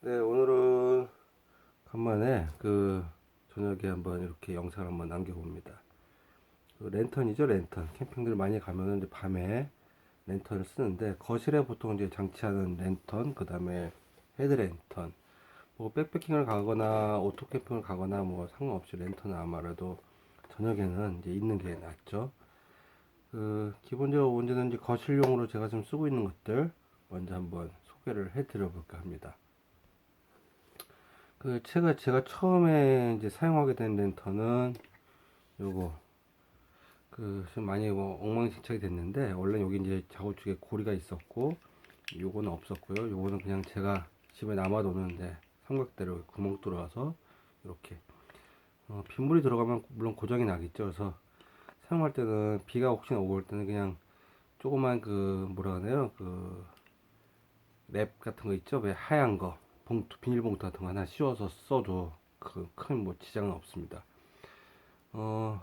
네, 오늘은 간만에 그 저녁에 한번 이렇게 영상을 한번 남겨봅니다. 그 랜턴이죠, 랜턴. 캠핑들 많이 가면은 이제 밤에 랜턴을 쓰는데 거실에 보통 이제 장치하는 랜턴, 그 다음에 헤드랜턴. 뭐 백패킹을 가거나 오토 캠핑을 가거나 뭐 상관없이 랜턴은 아마라도 저녁에는 이제 있는 게 낫죠. 그 기본적으로 이제 거실용으로 제가 좀 쓰고 있는 것들 먼저 한번 소개를 해드려 볼까 합니다. 그 제가 제가 처음에 이제 사용하게 된 랜턴은 요거 그좀 많이 뭐 엉망진창이 됐는데 원래 여기 이제 좌우측에 고리가 있었고 요거는 없었고요. 요거는 그냥 제가 집에 남아도는데 삼각대로 구멍 뚫어서 이렇게 어, 빗물이 들어가면 물론 고장이 나겠죠. 그래서 사용할 때는 비가 혹시나 오고 올 때는 그냥 조그만 그 뭐라 하나요? 그 랩 같은 거 있죠? 왜 하얀 거 봉투 비닐봉투 같은 거 하나 씌워서 써도 그 큰 뭐 지장은 없습니다. 어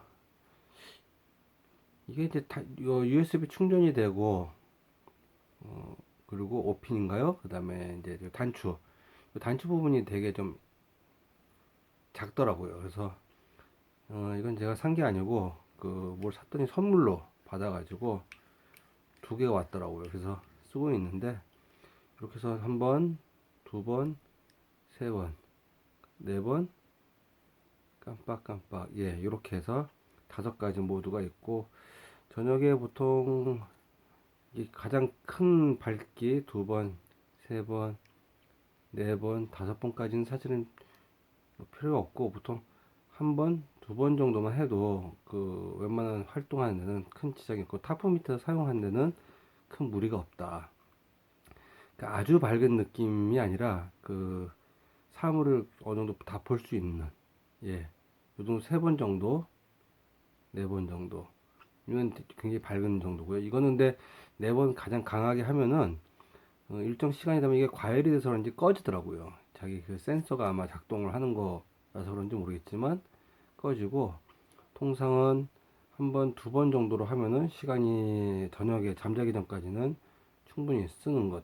이게 이제 다 USB 충전이 되고 어 그리고 5핀인가요? 그 다음에 이제 그 단추 이 단추 부분이 되게 좀 작더라고요. 그래서 어 이건 제가 산 게 아니고 그 뭘 샀더니 선물로 받아가지고 두 개가 왔더라고요. 그래서 쓰고 있는데 이렇게 해서 한 번, 두 번, 세 번, 네 번, 깜빡깜빡, 예, 이렇게 해서 다섯 가지 모드가 있고, 저녁에 보통 이 가장 큰 밝기 두 번, 세 번, 네 번, 다섯 번까지는 사실은 뭐 필요가 없고, 보통 한 번, 두 번 정도만 해도 그 웬만한 활동하는 데는 큰 지장이 없고, 타프 밑에서 사용하는 데는 큰 무리가 없다. 그러니까 아주 밝은 느낌이 아니라 그 사물을 어느 정도 다 볼 수 있는 예, 요 정도 세번 정도, 네 번 정도 이건 굉장히 밝은 정도고요. 이거는 근데 네 번 가장 강하게 하면은 어, 일정 시간이 되면 이게 과열이 돼서 그런지 꺼지더라고요. 자기 그 센서가 아마 작동을 하는 거라서 그런지 모르겠지만 꺼지고 통상은 한 번, 두 번 정도로 하면은 시간이 저녁에 잠자기 전까지는 충분히 쓰는 것.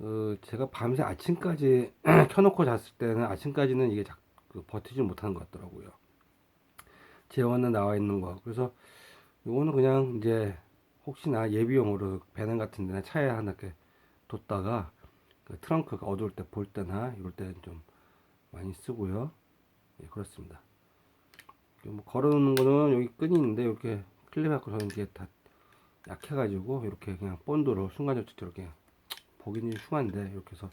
어, 제가 밤새 아침까지 켜놓고 잤을 때는 아침까지는 이게 작, 그 버티지 못하는 것 같더라고요. 제원은 나와 있는 거. 그래서 이거는 그냥 이제 혹시나 예비용으로 배낭 같은 데나 차에 하나 이렇게 뒀다가 그 트렁크가 어두울 때 볼 때나 이럴 때 좀 많이 쓰고요. 예, 그렇습니다. 뭐 걸어놓는 거는 여기 끈이 있는데 이렇게 클립 갖고 저는 이게 다 약해가지고 이렇게 그냥 본드로 순간접착제로 이렇게 보기는 흉한데 이렇게 해서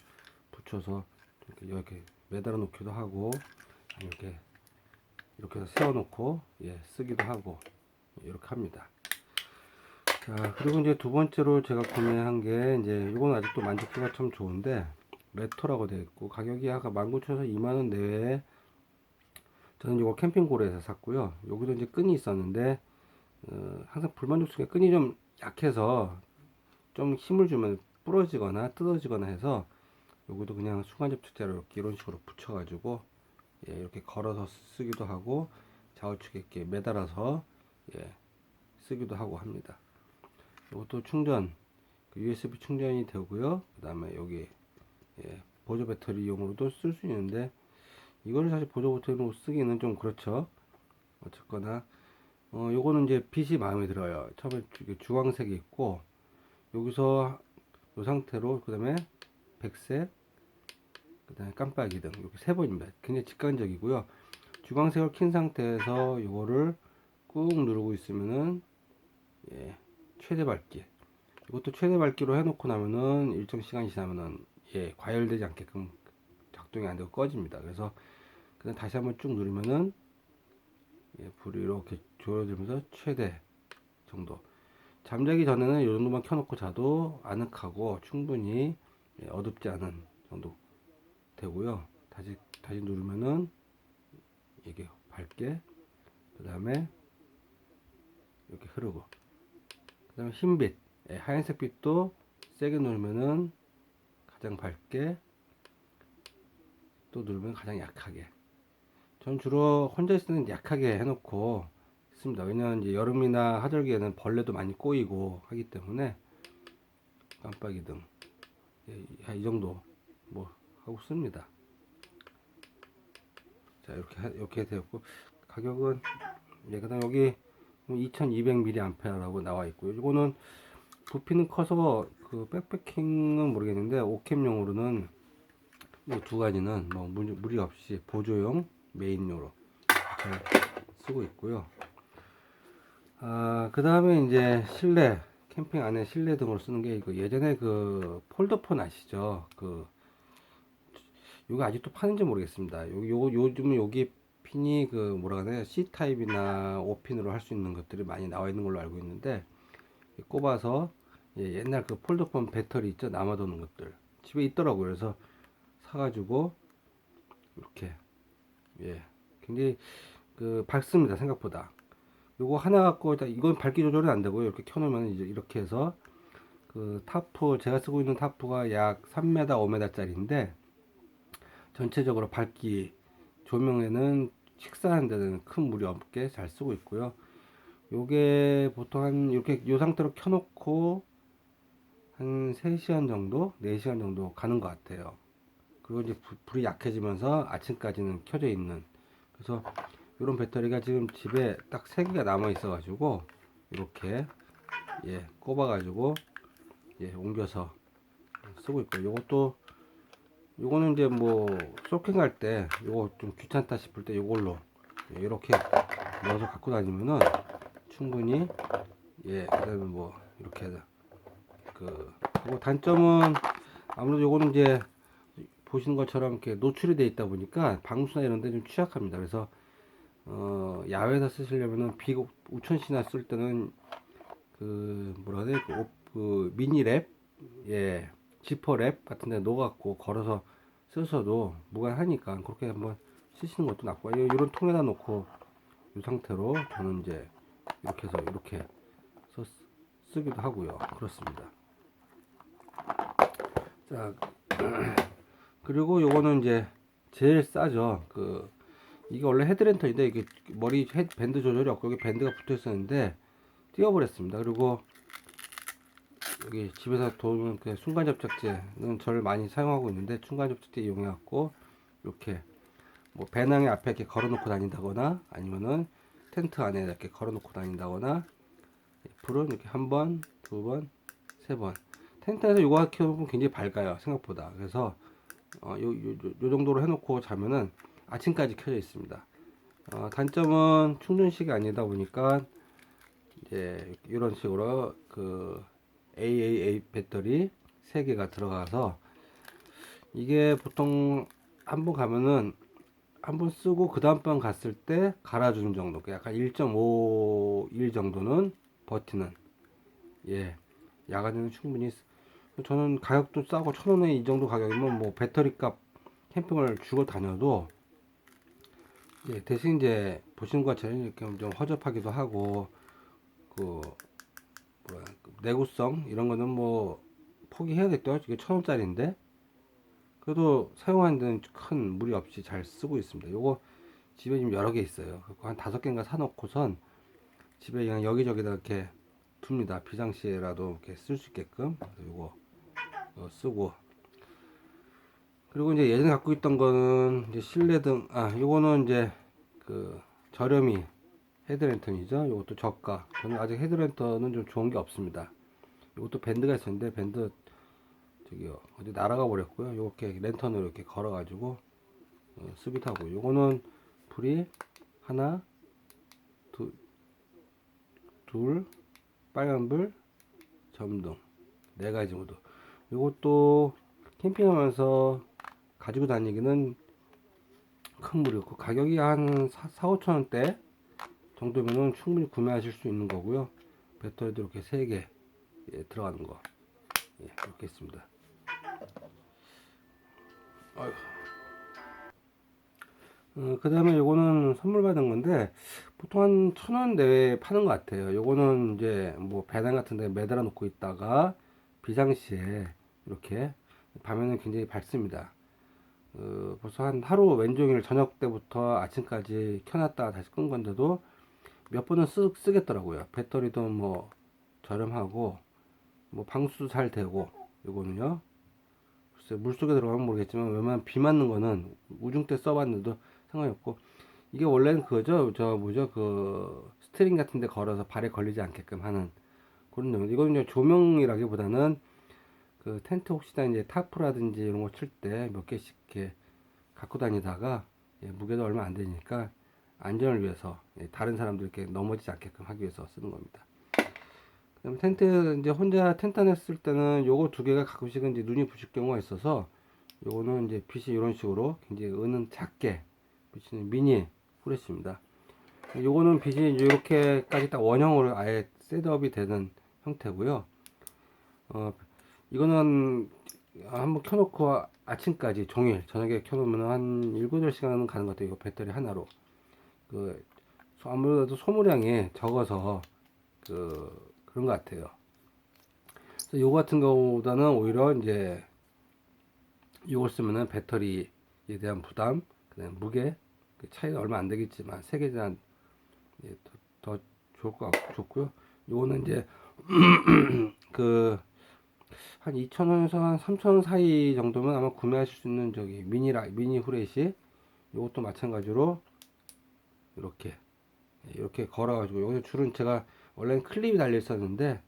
붙여서 이렇게 이렇게 매달아 놓기도 하고 이렇게 이렇게 해서 세워 놓고 예 쓰기도 하고 이렇게 합니다. 자 그리고 이제 두 번째로 제가 구매한 게 이제 이건 아직도 만족도가 참 좋은데 레토라고 되어 있고 가격이 아까 19,000원에서 2만원 내외에 저는 이거 캠핑고에서 샀고요. 여기도 이제 끈이 있었는데 어, 항상 불만족스럽게 끈이 좀 약해서 좀 힘을 주면 부러지거나 뜯어지거나 해서 여기도 그냥 순간접착제로 이렇게 이런 식으로 붙여가지고 예, 이렇게 걸어서 쓰기도 하고 좌우측에 이렇게 매달아서 예, 쓰기도 하고 합니다. 이것도 충전 그 USB 충전이 되고요. 그 다음에 여기 예, 보조 배터리용으로도 쓸 수 있는데 이거를 사실 보조 배터리로 쓰기는 좀 그렇죠. 어쨌거나 어 요거는 이제 빛이 마음에 들어요. 처음에 주황색이 있고 여기서 이 상태로 그 다음에 백색 그 다음에 깜빡이 등 이렇게 세 번입니다. 굉장히 직관적이고요. 주황색을 킨 상태에서 이거를 꾹 누르고 있으면은 예, 최대 밝기 이것도 최대 밝기로 해놓고 나면은 일정 시간이 지나면은 예, 과열되지 않게끔 작동이 안 되고 꺼집니다. 그래서 그냥 다시 한번 쭉 누르면은 예, 불이 이렇게 줄어들면서 최대 정도. 잠자기 전에는 이 정도만 켜놓고 자도 아늑하고 충분히 예, 어둡지 않은 정도 되고요. 다시 다시 누르면은 이게 밝게 그 다음에 이렇게 흐르고 그 다음에 흰빛 예, 하얀색 빛도 세게 누르면은 가장 밝게 또 누르면 가장 약하게 전 주로 혼자 있을 때는 약하게 해놓고 있습니다 왜냐하면 이제 여름이나 하절기에는 벌레도 많이 꼬이고 하기 때문에 깜빡이 등 예, 이 정도 뭐 하고 씁니다. 자 이렇게 하- 이렇게 되었고 가격은 예 그 다음 여기 2200mAh라고 나와 있고요. 이거는 부피는 커서 그 백패킹은 모르겠는데 오캠용으로는 이 두 가지는 뭐 무리, 무리 없이 보조용 메인용으로 잘 쓰고 있고요. 아, 그 다음에 이제 실내, 캠핑 안에 실내 등으로 쓰는 게 이거 예전에 그 폴더폰 아시죠? 그, 요거 아직도 파는지 모르겠습니다. 요, 요, 요즘은 여기 핀이 그 뭐라 그러나요? C타입이나 O핀으로 할 수 있는 것들이 많이 나와 있는 걸로 알고 있는데, 꼽아서 예, 옛날 그 폴더폰 배터리 있죠? 남아도는 것들. 집에 있더라고요. 그래서 사가지고, 이렇게, 예, 굉장히 그 밝습니다. 생각보다. 요거 하나 갖고 일단 이건 밝기 조절은 안 되고요. 이렇게 켜놓으면 이제 이렇게 해서 그 타프 제가 쓰고 있는 타프가 약 3m, 5m짜리인데 전체적으로 밝기 조명에는 식사하는 데는 큰 무리 없게 잘 쓰고 있고요. 요게 보통 한 이렇게 요 상태로 켜놓고 한 3시간 정도, 4시간 정도 가는 것 같아요. 그리고 이제 불- 불이 약해지면서 아침까지는 켜져 있는 그래서 이런 배터리가 지금 집에 딱 세 개가 남아 있어 가지고 이렇게 예 꼽아 가지고 예 옮겨서 쓰고 있고 요것도 요거는 이제 뭐 쇼핑 갈 때 요거 좀 귀찮다 싶을 때 요걸로 예, 이렇게 넣어서 갖고 다니면은 충분히 예 그다음에 뭐 이렇게 그 하고 단점은 아무래도 요거는 이제 보시는 것처럼 이렇게 노출이 돼 있다 보니까 방수나 이런 데 좀 취약합니다. 그래서 어, 야외에서 쓰시려면은 비 우천시나 쓸 때는 그 뭐라 해야 돼? 그, 오- 그 미니랩? 예. 지퍼랩 같은 데 넣어갖고 걸어서 쓰셔도 무관하니까 그렇게 한번 쓰시는 것도 낫고 이런 통에다 놓고 이 상태로 저는 이제 이렇게 해서 이렇게 써, 쓰기도 하고요. 그렇습니다. 자 그리고 요거는 이제 제일 싸죠. 그 이게 원래 헤드랜턴인데 이게 머리 헤드 밴드 조절이 없고 여기 밴드가 붙어 있었는데 띄워버렸습니다. 그리고 여기 집에서 도는 그 순간 접착제는 저를 많이 사용하고 있는데 순간 접착제 이용해갖고 이렇게 뭐 배낭에 앞에 이렇게 걸어놓고 다닌다거나 아니면은 텐트 안에 이렇게 걸어놓고 다닌다거나 불은 이렇게 한 번, 두 번, 세 번. 텐트에서 이거 켜놓으면 굉장히 밝아요 생각보다. 그래서 어, 요, 요, 요, 요 정도로 해놓고 자면은 아침까지 켜져 있습니다. 어, 단점은 충전식이 아니다 보니까 이제 이런 식으로 그 AAA 배터리 3개가 들어가서 이게 보통 한 번 가면은 한 번 쓰고 그 다음 번 갔을 때 갈아주는 정도 그 약간 1.5일 정도는 버티는 예 야간에는 충분히 쓰- 저는 가격도 싸고 천 원에 이 정도 가격이면 뭐 배터리 값 캠핑을 주고 다녀도 예, 대신 이제 보시는 것처럼 이렇게 좀 허접하기도 하고 그 뭐야 그 내구성 이런 거는 뭐 포기해야겠죠. 이게 천 원짜리인데 그래도 사용하는 데는 큰 무리 없이 잘 쓰고 있습니다. 요거 집에 지금 여러 개 있어요. 한 다섯 개인가 사놓고선 집에 그냥 여기저기다 이렇게 둡니다. 비상시에라도 이렇게 쓸 수 있게끔 요거 어, 쓰고 그리고 이제 예전에 갖고 있던 거는 이제 실내등 아 요거는 이제 그 저렴이 헤드랜턴이죠. 요것도 저가. 저는 아직 헤드랜턴은 좀 좋은 게 없습니다. 요것도 밴드가 있었는데 밴드 저기요 어디 날아가 버렸고요. 요렇게 랜턴으로 이렇게 걸어 가지고 어, 하고. 요거는 불이 하나 두, 둘 빨간불 점등 네 가지 모두 요것도 캠핑하면서 가지고 다니기는 큰 무리였고 가격이 한 4, 5천 원대 정도면은 충분히 구매하실 수 있는 거고요. 배터리도 이렇게 3개 예, 들어가는 거. 예, 이렇게 있습니다. 어, 그 다음에 요거는 선물 받은 건데 보통 한 천 원 내외에 파는 것 같아요. 요거는 이제 뭐 배낭 같은 데 매달아 놓고 있다가 비상시에 이렇게 밤에는 굉장히 밝습니다 어, 벌써 한 하루 왼종일 저녁 때부터 아침까지 켜놨다가 다시 끈 건데도 몇 번은 쓰, 쓰겠더라고요. 배터리도 뭐 저렴하고 뭐 방수도 잘 되고 이거는요. 글쎄 모르겠어요. 물 속에 들어가면 모르겠지만 웬만한 비 맞는 거는 우중 때 써봤는데도 상관이 없고 이게 원래는 그거죠. 저 뭐죠 그 스트링 같은 데 걸어서 발에 걸리지 않게끔 하는 그런 용. 이거는 조명이라기보다는 그 텐트 혹시나 이제 타프라든지 이런 거 칠 때 몇 개씩 이렇게 갖고 다니다가 예, 무게도 얼마 안 되니까 안전을 위해서 예, 다른 사람들 이렇게 넘어지지 않게끔 하기 위해서 쓰는 겁니다. 그다음에 텐트 이제 혼자 텐트 안에 쓸 때는 요거 두 개가 가끔씩은 이제 눈이 부실 경우가 있어서 요거는 이제 빛이 이런 식으로 굉장히 은은 작게 비치는 미니 후레쉬입니다. 요거는 빛이 이렇게까지 딱 원형으로 아예 셋업이 되는 형태고요. 어, 이거는 한번 켜놓고 아침까지 종일 저녁에 켜놓으면 한 7, 8시간은 가는 것 같아요. 이거 배터리 하나로. 그, 소- 아무래도 소모량이 적어서 그, 그런 것 같아요. 그래서 요거 같은 경우보다는 오히려 이제 이걸 쓰면은 배터리에 대한 부담, 그다음 무게 그 차이가 얼마 안 되겠지만 세계에 대한 예, 더, 더 좋을 것 같고 좋고요. 요거는 이제 그 한 2,000원에서 한 3,000원 사이 정도면 아마 구매하실 수 있는 저기 미니 라 미니 후레쉬 요것도 마찬가지로 이렇게 예, 이렇게 걸어가지고 여기서 줄은 제가 원래는 클립이 달려 있었는데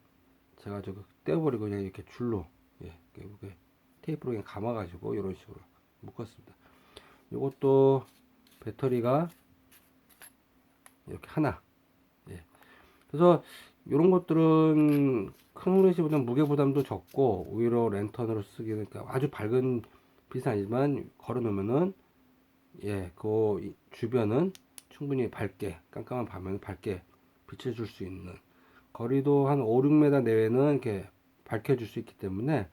제가 저거 떼어버리고 그냥 이렇게 줄로 예, 이렇게 테이프로 그냥 감아가지고 이런 식으로 묶었습니다. 요것도 배터리가 이렇게 하나. 예. 그래서 이런 것들은 큰 후레쉬보다 무게 부담도 적고 오히려 랜턴으로 쓰기는 그러니까 아주 밝은 빛은 아니지만 걸어 놓으면은 예, 그 이- 주변은 충분히 밝게 깜깜한 밤에는 밝게 빛을 줄 수 있는 거리도 한 5, 6m 내외는 이렇게 밝혀줄 수 있기 때문에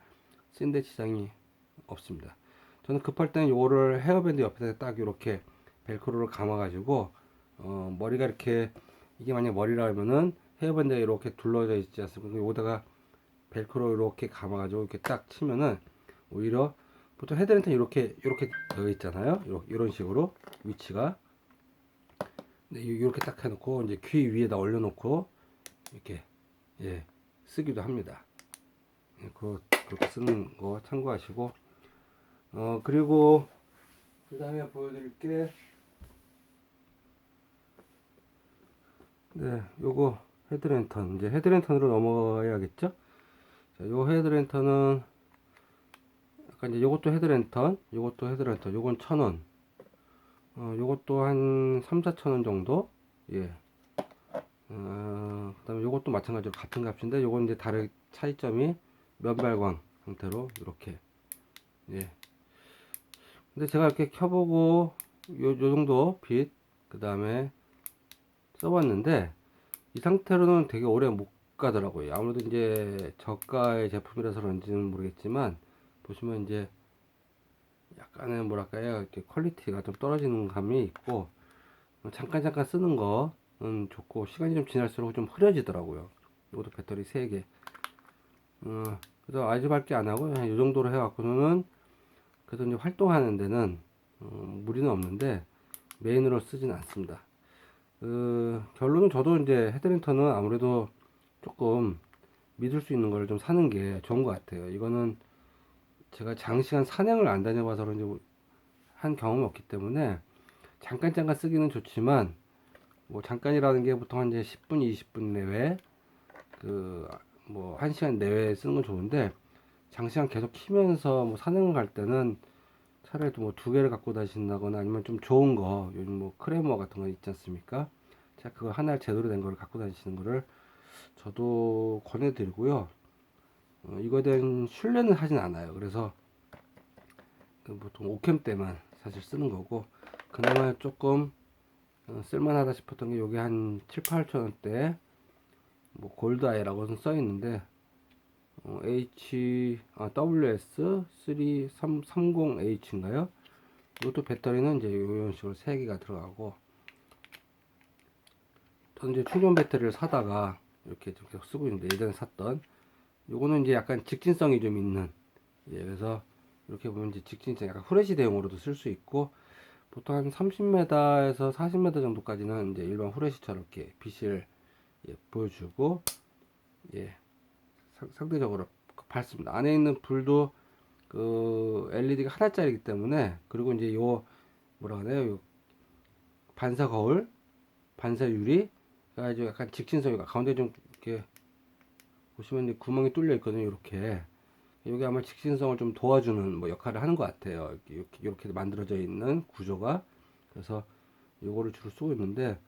쓴데 지장이 없습니다. 저는 급할 때는 요거를 헤어밴드 옆에다 딱 이렇게 벨크로를 감아가지고 어, 머리가 이렇게 이게 만약 머리라 하면은 헤어밴드가 이렇게 둘러져 있지 않습니까? 여기다가 벨크로 이렇게 감아가지고 이렇게 딱 치면은 오히려 보통 헤드랜턴 이렇게 이렇게 되어 있잖아요. 이런 식으로 위치가 네, 이렇게 딱 해놓고 이제 귀 위에다 올려놓고 이렇게 예 쓰기도 합니다. 예, 그 그렇게 쓰는 거 참고하시고 어 그리고 그 다음에 보여드릴 게 네 요거 헤드랜턴. 이제 헤드랜턴으로 넘어가야겠죠? 자, 요 헤드랜턴은 아까 이제 요것도 헤드랜턴 요것도 헤드랜턴. 요건 천원. 어 요것도 한 3, 4천원 정도? 예. 어, 그 다음에 요것도 마찬가지로 같은 값인데 요건 이제 다른 차이점이 면발광 형태로 이렇게. 예. 근데 제가 이렇게 켜보고 요, 요 정도 빛 그 다음에 써봤는데 이 상태로는 되게 오래 못 가더라고요. 아무래도 이제 저가의 제품이라서 그런지는 모르겠지만 보시면 이제 약간의 뭐랄까요 이렇게 퀄리티가 좀 떨어지는 감이 있고 잠깐 잠깐 쓰는 거는 좋고 시간이 좀 지날수록 좀 흐려지더라고요. 이것도 배터리 3개. 어, 그래서 아주 밝게 안 하고 한 이 정도로 해갖고는 그래서 이제 활동하는 데는 어, 무리는 없는데 메인으로 쓰진 않습니다. 그 결론은 저도 이제 헤드랜턴은 아무래도 조금 믿을 수 있는 걸 좀 사는 게 좋은 것 같아요. 이거는 제가 장시간 산행을 안 다녀봐서 그런지 한 경험이 없기 때문에 잠깐 잠깐 쓰기는 좋지만 뭐 잠깐이라는 게 보통 한 이제 10분, 20분 내외 그 뭐 1시간 내외에 쓰는 건 좋은데 장시간 계속 키면서 뭐 산행을 갈 때는 차라리 뭐 두 개를 갖고 다니신다거나 아니면 좀 좋은 거 요즘 뭐 크레모 같은 거 있지 않습니까? 자 그거 하나 제대로 된 거를 갖고 다니시는 거를 저도 권해드리고요. 어, 이거에 대한 신뢰는 하진 않아요. 그래서 그 보통 오캠 때만 사실 쓰는 거고 그나마 조금 어, 쓸만하다 싶었던 게 요게 한 7, 8천 원대 뭐 골드아이라고는 써 있는데 어, H 아, WS 3330H인가요? 이것도 배터리는 이제 이런 식으로 세 개가 들어가고 저는 이제 충전 배터리를 사다가 이렇게 좀 계속 쓰고 있는데 예전에 샀던 요거는 이제 약간 직진성이 좀 있는 예 그래서 이렇게 보면 이제 직진성 약간 후레쉬 대용으로도 쓸 수 있고 보통 한 30m에서 40m 정도까지는 이제 일반 후레쉬처럼 이렇게 빛을 예, 보여주고 예 상- 상대적으로 밝습니다. 안에 있는 불도 그 LED가 하나짜리이기 때문에 그리고 이제 요 뭐라 그래요? 요 반사 거울, 반사 유리가 이제 약간 직진성이 가운데 좀 이렇게 보시면 이제 구멍이 뚫려 있거든요. 이렇게 여기 아마 직진성을 좀 도와주는 뭐 역할을 하는 것 같아요. 이렇게, 이렇게 만들어져 있는 구조가 그래서 요거를 주로 쓰고 있는데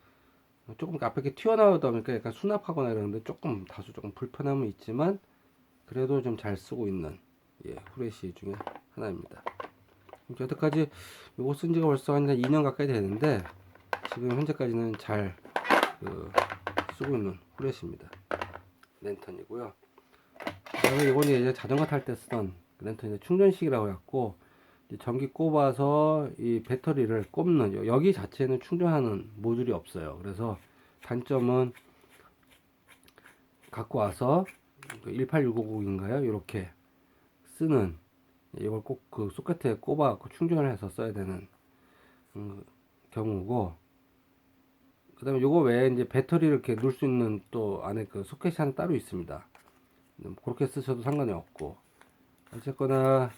조금 앞에 이렇게 튀어나오다 보니까 약간 수납하거나 이러는데 조금 다소 조금 불편함은 있지만 그래도 좀 잘 쓰고 있는 예, 후레쉬 중에 하나입니다. 여태까지 요거 쓴 지가 벌써 한 2년 가까이 되는데 지금 현재까지는 잘 그, 쓰고 있는 후레쉬입니다. 랜턴이고요. 그다음에 이건 이제 자전거 탈 때 쓰던 그 랜턴인데 충전식이라고 해갖고 이제 전기 꼽아서 이 배터리를 꼽는 여- 여기 자체는 충전하는 모듈이 없어요. 그래서 단점은 갖고 와서 18650인가요? 이렇게 쓰는 이걸 꼭 그 소켓에 꼽아 충전을 해서 써야 되는 음, 경우고 그다음에 요거 외에 이제 배터리를 이렇게 넣을 수 있는 또 안에 그 소켓이 하나 따로 있습니다. 음, 그렇게 쓰셔도 상관이 없고 어쨌거나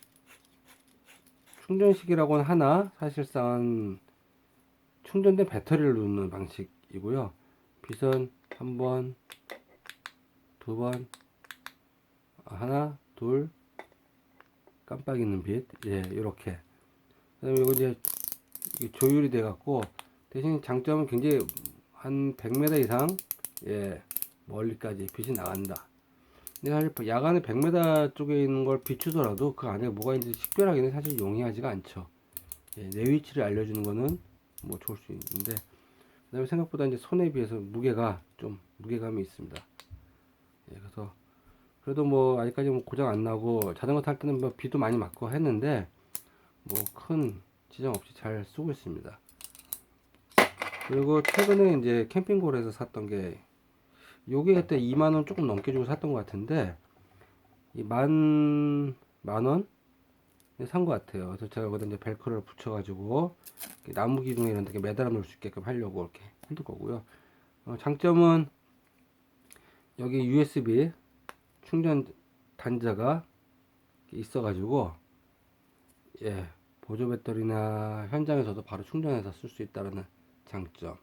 충전식이라고는 하나 사실상 충전된 배터리를 넣는 방식이고요. 빛은 한 번, 두 번, 아, 하나, 둘, 깜빡 있는 빛, 예, 이렇게. 그다음에 이거 이제 조율이 돼 갖고 대신 장점은 굉장히 한 100m 이상 예 멀리까지 빛이 나간다. 사실 야간에 100m 쪽에 있는 걸 비추더라도 그 안에 뭐가 있는지 식별하기는 사실 용이하지가 않죠. 예, 내 위치를 알려주는 거는 뭐 좋을 수 있는데 그다음에 생각보다 이제 손에 비해서 무게가 좀 무게감이 있습니다. 예, 그래서 그래도 뭐 아직까지 뭐 고장 안 나고 자전거 탈 때는 뭐 비도 많이 맞고 했는데 뭐 큰 지장 없이 잘 쓰고 있습니다. 그리고 최근에 이제 캠핑골에서 샀던 게 요게 그때 2만 원 조금 넘게 주고 샀던 것 같은데 이 만 만원 산 것 같아요. 그래서 제가 여기다 이제 벨크로를 붙여 가지고 이렇게 나무 기둥에 이런 데 매달아 놓을 수 있게끔 하려고 이렇게 만들 거고요. 어, 장점은 여기 USB 충전 단자가 있어 가지고 예 보조 배터리나 현장에서도 바로 충전해서 쓸 수 있다는 장점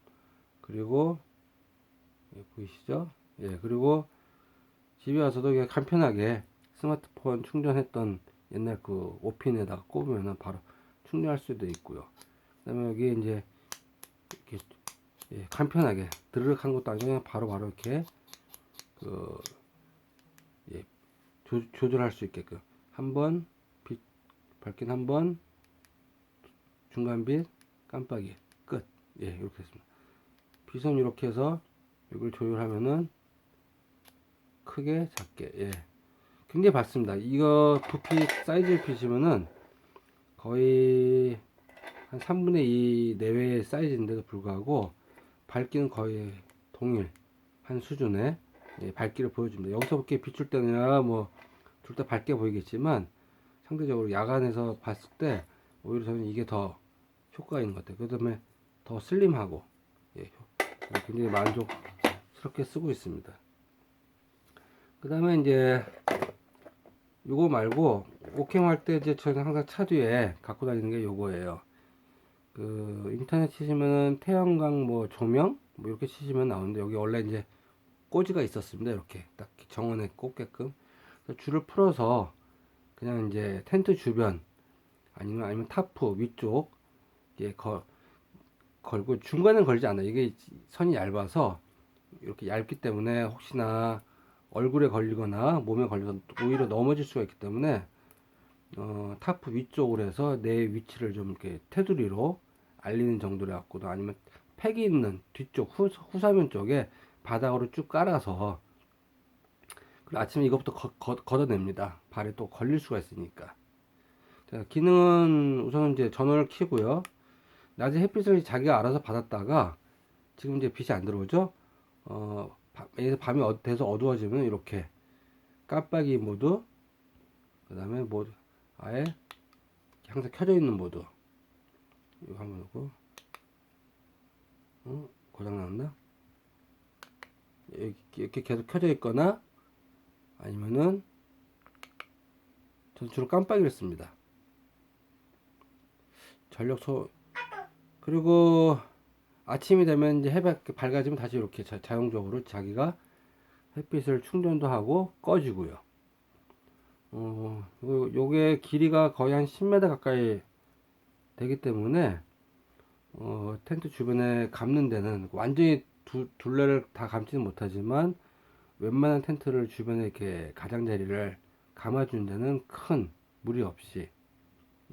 그리고 예, 보이시죠? 예 그리고 집에 와서도 그냥 간편하게 스마트폰 충전했던 옛날 그 5핀에다가 꼽으면 바로 충전할 수도 있고요. 그 다음에 여기 이제 이렇게 예, 간편하게 드르륵 한 것도 아니고 바로 바로 이렇게 그 예, 조, 조절할 수 있게끔 한번 빛 밝긴 한번 중간 빛 깜빡이 끝. 예, 이렇게 했습니다. 빛은 이렇게 해서 이걸 조율하면은 크게 작게 예. 굉장히 밝습니다. 이거 부피 사이즈를 피시면은 거의 한 3분의 2 내외의 사이즈인데도 불구하고 밝기는 거의 동일 한 수준의 예, 밝기를 보여줍니다. 여기서 이렇게 비출 때는야 뭐둘 다 밝게 보이겠지만 상대적으로 야간에서 봤을 때 오히려 저는 이게 더 효과가 있는 것 같아요. 그 다음에 더 슬림하고 예, 효- 굉장히 만족 스럽게 쓰고 있습니다. 그 다음에 이제 요거 말고 오캠 할 때 이제 저는 항상 차 뒤에 갖고 다니는 게 요거예요. 그 인터넷 치시면은 태양광 뭐 조명 뭐 이렇게 치시면 나오는데 여기 원래 이제 꽂이가 있었습니다. 이렇게 딱 정원에 꽂게끔 줄을 풀어서 그냥 이제 텐트 주변 아니면 아니면 타프 위쪽 이게 거, 걸고 중간은 걸지 않아요. 이게 선이 얇아서 이렇게 얇기 때문에 혹시나 얼굴에 걸리거나 몸에 걸려서 오히려 넘어질 수가 있기 때문에 어, 타프 위쪽으로 해서 내 위치를 좀 이렇게 테두리로 알리는 정도로 갖고도 아니면 팩이 있는 뒤쪽 후, 후사면 쪽에 바닥으로 쭉 깔아서 그리고 아침에 이것부터 거, 거, 걷어냅니다. 발에 또 걸릴 수가 있으니까. 자, 기능은 우선 이제 전원을 켜고요. 낮에 햇빛을 자기가 알아서 받았다가 지금 이제 빛이 안 들어오죠. 어, 밤이 어- 돼서 어두워지면 이렇게 깜빡이 모드, 그 다음에 모드 아예 항상 켜져 있는 모드. 이거 한번 놓고, 어? 고장 났나? 이렇게 계속 켜져 있거나 아니면은 저는 주로 깜빡이를 씁니다. 전력 소 그리고 아침이 되면 이제 해밖에 밝아지면 다시 이렇게 자, 자동적으로 자기가 햇빛을 충전도 하고 꺼지고요. 어, 요, 요게 길이가 거의 한 10m 가까이 되기 때문에 어, 텐트 주변에 감는 데는 완전히 두, 둘레를 다 감지는 못하지만 웬만한 텐트를 주변에 이렇게 가장자리를 감아주는 데는 큰 무리 없이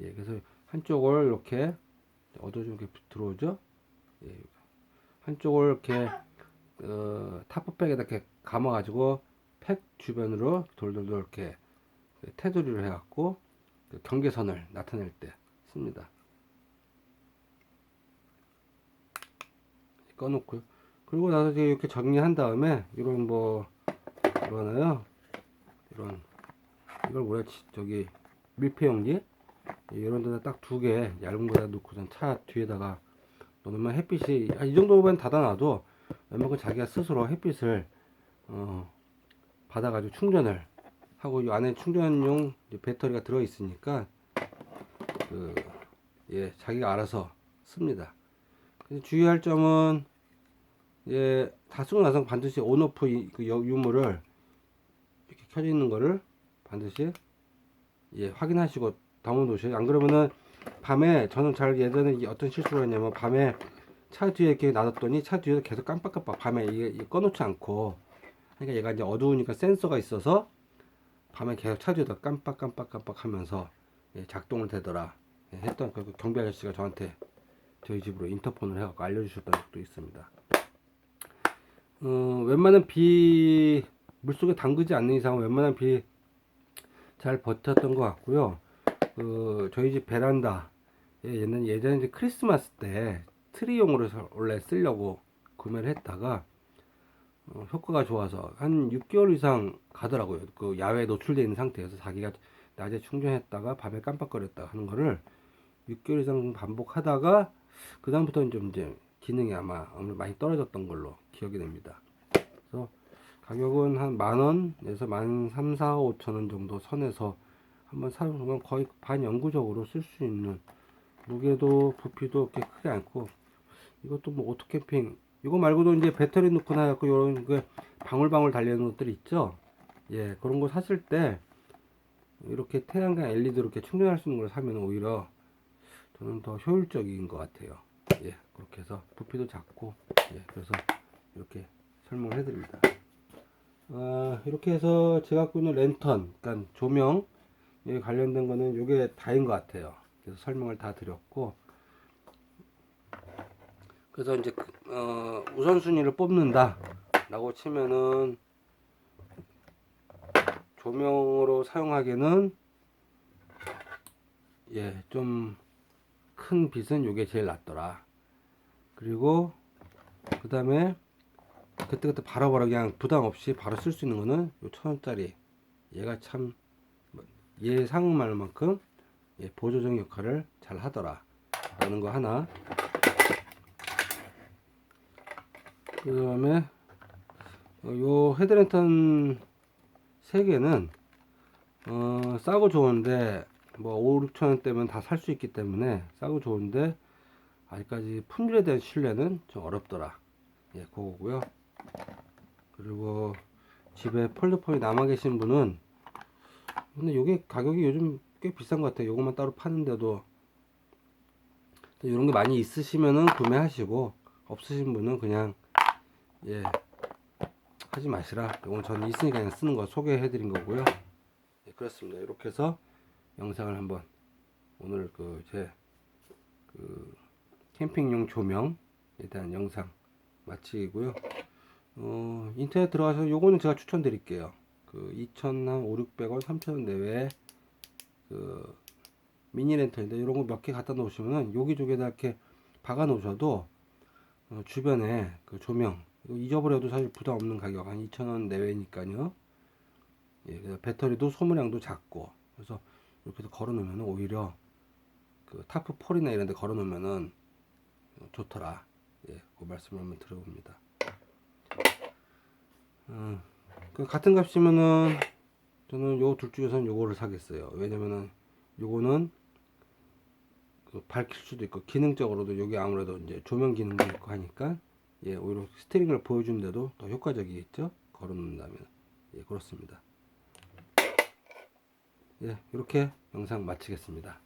예, 그래서 한쪽을 이렇게 이렇게 들어오죠. 예, 한쪽을 이렇게 어, 타프백에다 이렇게 감아가지고 팩 주변으로 돌돌돌 이렇게 테두리를 해갖고 그 경계선을 나타낼 때 씁니다. 꺼놓고요. 그리고 나서 이렇게 정리한 다음에 이런 뭐 뭐하나요? 이런 이걸 뭐야? 지- 저기 밀폐용기 이런 데다 딱 두 개 얇은 거다 놓고선 차 뒤에다가 놓으면 햇빛이 아, 이 정도만 닫아놔도 웬만큼 자기가 스스로 햇빛을 어, 받아가지고 충전을 하고 이 안에 충전용 배터리가 들어 있으니까 그, 예, 자기가 알아서 씁니다. 주의할 점은 예, 다 쓰고 나서 반드시 온오프 이- 그 여- 유무를 이렇게 켜져 있는 거를 반드시 예, 확인하시고 담아 놓으셔요. 안 그러면은 밤에 저는 잘 예전에 이 어떤 실수를 했냐면 밤에 차 뒤에 이렇게 놔뒀더니 차 뒤에서 계속 깜빡깜빡 밤에 이게 꺼놓지 않고 그러니까 얘가 이제 어두우니까 센서가 있어서 밤에 계속 차 뒤에다 깜빡깜빡깜빡 하면서 예, 작동을 되더라 예, 했던 그 경비 아저씨가 저한테 저희 집으로 인터폰을 해갖고 알려주셨던 적도 있습니다. 어, 웬만한 비 물속에 담그지 않는 이상은 웬만한 비 잘 버텼던 것 같고요. 그 저희 집 베란다 예, 옛날 예전에 이제 크리스마스 때 트리용으로 서- 원래 쓰려고 구매를 했다가 어, 효과가 좋아서 한 6개월 이상 가더라고요. 그 야외에 노출되어 있는 상태에서 자기가 낮에 충전했다가 밤에 깜빡거렸다 하는 거를 6개월 이상 반복하다가 그 다음부터는 좀 이제 기능이 아마 많이 떨어졌던 걸로 기억이 됩니다. 그래서 가격은 한 만 원에서 만 삼, 사, 오천 원 정도 선에서 한번 사보면 거의 반영구적으로 쓸 수 있는 무게도 부피도 그렇게 크지 않고 이것도 뭐 오토 캠핑 이거 말고도 이제 배터리 넣고 나갖고 이런 그 방울방울 달리는 것들 있죠? 예 그런 거 샀을 때 이렇게 태양광 LED로 이렇게 충전할 수 있는 걸 사면 오히려 저는 더 효율적인 것 같아요. 예 그렇게 해서 부피도 작고 예 그래서 이렇게 설명을 해드립니다. 아, 이렇게 해서 제가 갖고 있는 랜턴 그러니까 조명 에 관련된 거는 이게 다인 것 같아요. 그래서 설명을 다 드렸고, 그래서 이제 그, 어, 우선순위를 뽑는다라고 치면은 조명으로 사용하기에는 예, 좀 큰 빛은 이게 제일 낫더라. 그리고 그 다음에 그때그때 바로바로 그냥 부담 없이 바로 쓸 수 있는 거는 요 천 원짜리 얘가 참 예상말만큼 예, 보조적 역할을 잘 하더라. 라는 거 하나. 그 다음에 어, 요 헤드랜턴 3개는 어, 싸고 좋은데 뭐 5, 6천 원 대면 다 살 수 있기 때문에 싸고 좋은데 아직까지 품질에 대한 신뢰는 좀 어렵더라. 예 그거고요. 그리고 집에 폴더폰이 남아 계신 분은 근데 요게 가격이 요즘 꽤 비싼 것 같아요. 요것만 따로 파는데도 이런 게 많이 있으시면은 구매하시고 없으신 분은 그냥 예 하지 마시라. 이건 저는 있으니까 그냥 쓰는 거 소개해드린 거고요. 예, 그렇습니다. 이렇게 해서 영상을 한번 오늘 그 제 그 캠핑용 조명에 대한 영상 마치고요. 어, 인터넷 들어가서 요거는 제가 추천드릴게요. 그 2,500, 600원, 3,000원 내외에 그 미니 랜턴인데 이런 거 몇 개 갖다 놓으시면은 여기저기다 이렇게 박아 놓으셔도 어, 주변에 그 조명 잊어버려도 사실 부담 없는 가격 한 2,000원 내외니까요. 예, 배터리도 소모량도 작고 그래서 이렇게 해서 걸어 놓으면 오히려 그 타프 폴이나 이런 데 걸어 놓으면은 좋더라. 예, 그 말씀을 한번 드려봅니다. 음, 그 같은 값이면은 저는 요 둘 중에서는 요거를 사겠어요. 왜냐면은 요거는 그 밝힐 수도 있고 기능적으로도 요게 아무래도 이제 조명 기능도 있고 하니까 예 오히려 스티링을 보여주는데도 더 효과적이겠죠. 걸어놓는다면 예 그렇습니다. 예 이렇게 영상 마치겠습니다.